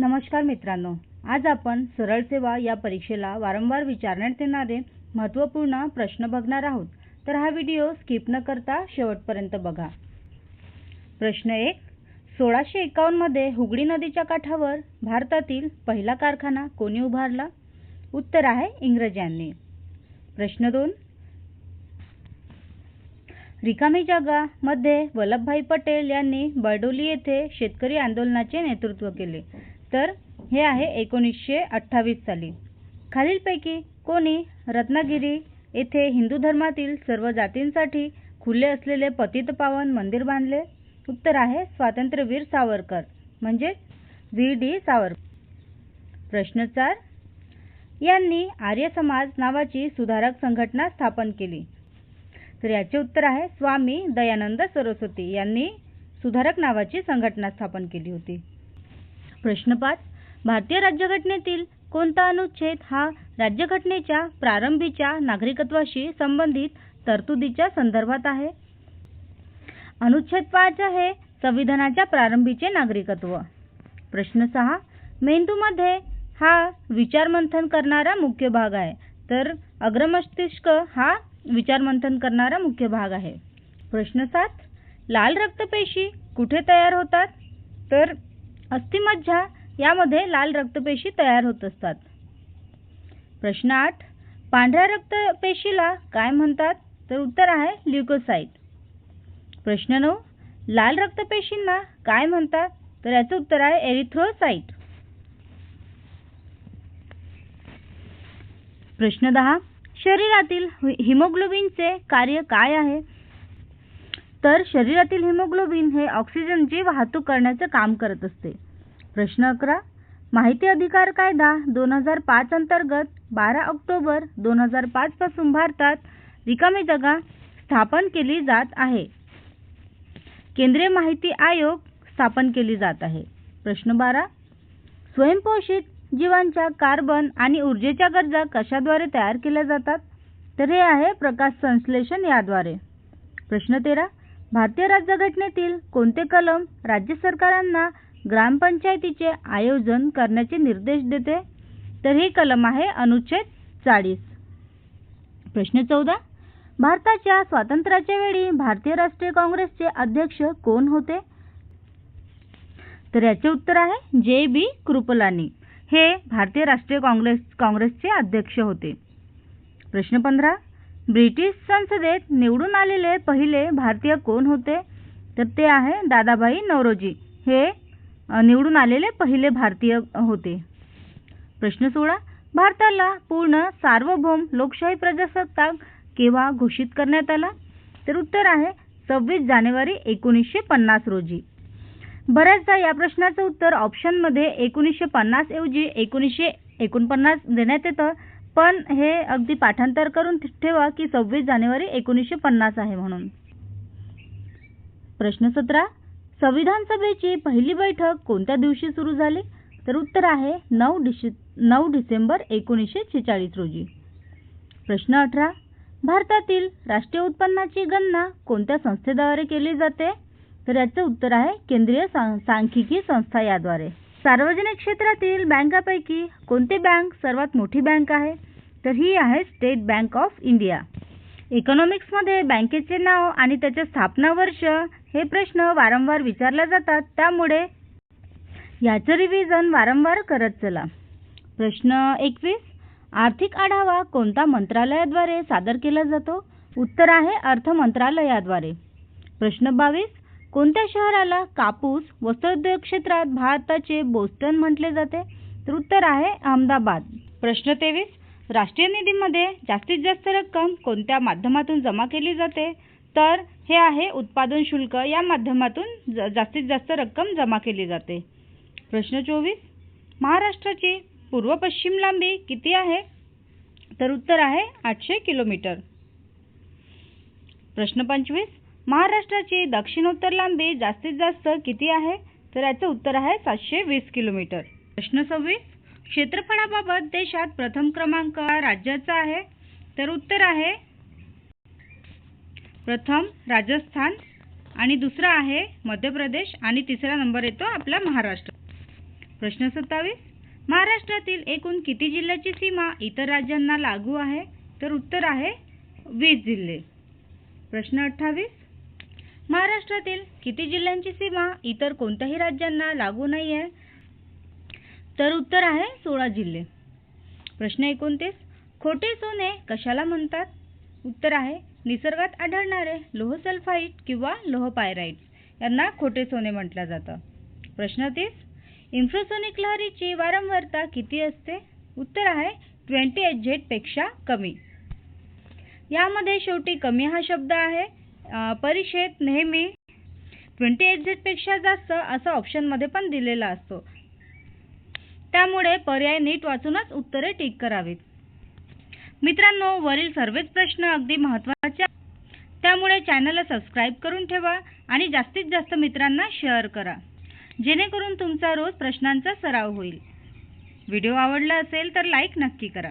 नमस्कार मित्रांनो. आज आपण सरळ सेवा या परीक्षेला वारंवार विचारण्यात येणारे महत्त्वपूर्ण प्रश्न बघणार आहोत. तर हा व्हिडिओ स्किप न करता शेवटपर्यंत बघा. प्रश्न एक सोळाशे एकावन्नमध्ये हुगळी नदीच्या काठावर भारतातील पहिला कारखाना कोणी उभारला? उत्तर आहे इंग्रजांनी. प्रश्न दोन रिकामी जागा मध्ये वल्लभभाई पटेल यांनी बडोली येथे शेतकरी आंदोलनाचे नेतृत्व केले. तर हे आहे एकोणीसशे अठ्ठावीस साली. खालीलपैकी कोणी रत्नागिरी येथे हिंदू धर्मातील सर्व जातींसाठी खुले असलेले पतितपावन मंदिर बांधले? उत्तर आहे स्वातंत्र्यवीर सावरकर म्हणजे व्ही. डी. सावरकर. प्रश्न चार. यांनी आर्य समाज नावाची सुधारक संघटना स्थापन केली. तर याचे उत्तर आहे स्वामी दयानंद सरस्वती यांनी सुधारक नावाची संघटना स्थापन केली होती. प्रश्न पाच भारतीय राज्यघटनेतील कोणता अनुच्छेद हा राज्यघटनेच्या प्रारंभीच्या नागरिकत्वाशी संबंधित तरतुदीच्या संदर्भात आहे? अनुच्छेद पाच आहे संविधानाच्या प्रारंभीचे नागरिकत्व. प्रश्न सहा. मेंदूमध्ये हा विचारमंथन करणारा मुख्य भाग आहे. तर अग्रमस्तिष्क हा विचारमंथन करणारा मुख्य भाग आहे. प्रश्न सात. लाल रक्तपेशी कुठे तयार होतात? तर अस्थिमज्जा यामध्ये लाल रक्तपेशी तयार होत असतात. प्रश्न आठ पांढऱ्या रक्तपेशीला काय म्हणतात? तर उत्तर आहे ल्युकोसाईट प्रश्न नऊ लाल रक्तपेशींना काय म्हणतात? तर याचं उत्तर आहे एरिथ्रोसाईट प्रश्न दहा शरीरातील हिमोग्लोबिनचे कार्य काय आहे? तर शरीरातील हिमोग्लोबिन हे ऑक्सिजनची वाहतूक करण्याचं काम करत असते. प्रश्न अकरा. माहिती अधिकार कायदा दोन हजार पाच अंतर्गत बारा ऑक्टोबर दोन हजार पाच पासून भारतात रिकामी जागा स्थापन केली जात आहे. केंद्रीय माहिती आयोग स्थापन केली जात आहे. प्रश्न बारा. स्वयंपोषित जीवांच्या कार्बन आणि ऊर्जेच्या गरजा कशाद्वारे तयार केल्या जातात? तर हे आहे प्रकाश संश्लेषण याद्वारे. प्रश्न तेरा. भारतीय राज्यघटनेतील कोणते कलम राज्य सरकारांना ग्रामपंचायतीचे आयोजन करण्याचे निर्देश देते? तर हे कलम आहे अनुच्छेद चाळीस. प्रश्न चौदा. भारताच्या स्वातंत्र्याच्या वेळी भारतीय राष्ट्रीय काँग्रेसचे अध्यक्ष कोण होते? तर याचे उत्तर आहे जे बी कृपलानी. हे भारतीय राष्ट्रीय काँग्रेस काँग्रेसचे अध्यक्ष होते. प्रश्न पंधरा. ब्रिटिश संसदेत निवडून आलेले पहिले भारतीय कोण होते? तर ते आहे दादाभाई नवरोजी हे निवडून आलेले पहिले भारतीय होते. प्रश्न सोळा भारताला पूर्ण सार्वभौम लोकशाही प्रजासत्ताक केव्हा घोषित करण्यात आला? तर उत्तर आहे सव्वीस जानेवारी एकोणीसशे पन्नास रोजी. बऱ्याचदा या प्रश्नाचं उत्तर ऑप्शनमध्ये एकोणीसशे पन्नास ऐवजी एकोणीसशे एकोणपन्नास देण्यात येतं. पण हे अगदी पाठांतर करून ठेवा की सव्वीस जानेवारी एकोणीसशे पन्नास आहे म्हणून. प्रश्न सतरा. संविधान सभेची पहिली बैठक कोणत्या दिवशी सुरू झाली? तर उत्तर आहे नऊ डिसे नऊ डिसेंबर एकोणीसशे छेचाळीस रोजी. प्रश्न अठरा. भारतातील राष्ट्रीय उत्पन्नाची गणना कोणत्या संस्थेद्वारे केली जाते? तर याचं उत्तर आहे केंद्रीय सांख्यिकी संस्था याद्वारे. सार्वजनिक क्षेत्रातील बँकापैकी कोणती बँक सर्वात मोठी बँक आहे? तर ही आहे स्टेट बँक ऑफ इंडिया इकॉनॉमिक्समध्ये बँकेचे नाव आणि त्याचे स्थापना वर्ष हे प्रश्न वारंवार विचारले जातात. त्यामुळे याचं रिव्हिजन वारंवार करत चला. प्रश्न एकवीस. आर्थिक आढावा कोणत्या मंत्रालयाद्वारे सादर केला जातो? उत्तर आहे अर्थ मंत्रालयाद्वारे. प्रश्न बावीस. कोणत्या शहराला कापूस वस्त्रोद्योग क्षेत्रात भारताचे बोस्टन म्हटले जाते? तर उत्तर आहे अहमदाबाद. प्रश्न तेवीस. राष्ट्रीय निधीमध्ये जास्तीत जास्त रक्कम कोणत्या माध्यमातून जमा केली जाते? तर हे आहे उत्पादन शुल्क. या माध्यमातून जास्तीत जास्त रक्कम जमा केली जाते. प्रश्न चोवीस. महाराष्ट्राची पूर्व पश्चिम लांबी किती आहे? तर उत्तर आहे आठशे किलोमीटर. प्रश्न पंचवीस. महाराष्ट्राची दक्षिणोत्तर लांबी जास्तीत जास्त किती आहे? तर याचं उत्तर आहे सातशे वीस किलोमीटर. प्रश्न सव्वीस. क्षेत्रफळाबाबत देशात प्रथम क्रमांक राज्याचा आहे. तर उत्तर आहे प्रथम राजस्थान आणि दुसरा आहे मध्य प्रदेश आणि तिसरा नंबर येतो आपला महाराष्ट्र. प्रश्न सत्तावीस महाराष्ट्रातील एकूण किती जिल्ह्याची सीमा इतर राज्यांना लागू आहे? तर उत्तर आहे वीस जिल्हे. प्रश्न अठ्ठावीस महाराष्ट्रातील किती जिल्ह्यांची सीमा इतर कोणत्याही राज्यांना लागू नाही आहे तर उत्तर आहे सोळा जिल्हे. प्रश्न एकोणतीस खोटे सोने कशाला म्हणतात? उत्तर आहे निसर्गात आढळणारे लोह सल्फाईट किंवा लोह पायराईट्स यांना खोटे सोने म्हटलं जातं. प्रश्न तीस इन्फ्रासोनिक लहरीची वारंवारता किती असते? उत्तर आहे ट्वेंटी एच झेडपेक्षा कमी. यामध्ये शेवटी कमी हा शब्द आहे. परीक्षेत नेहमी ट्वेंटी एच झेडपेक्षा जास्त असा ऑप्शनमध्ये पण दिलेला असतो. त्यामुळे पर्याय नीट वाचूनच उत्तरे टिक करावीत. मित्रांनो वरील सर्वच प्रश्न अगदी महत्त्वाचे आहेत. त्यामुळे चॅनलला सबस्क्राईब करून ठेवा आणि जास्तीत जास्त मित्रांना शेअर करा. जेणेकरून तुमचा रोज प्रश्नांचा सराव होईल. व्हिडिओ आवडला असेल तर लाईक नक्की करा.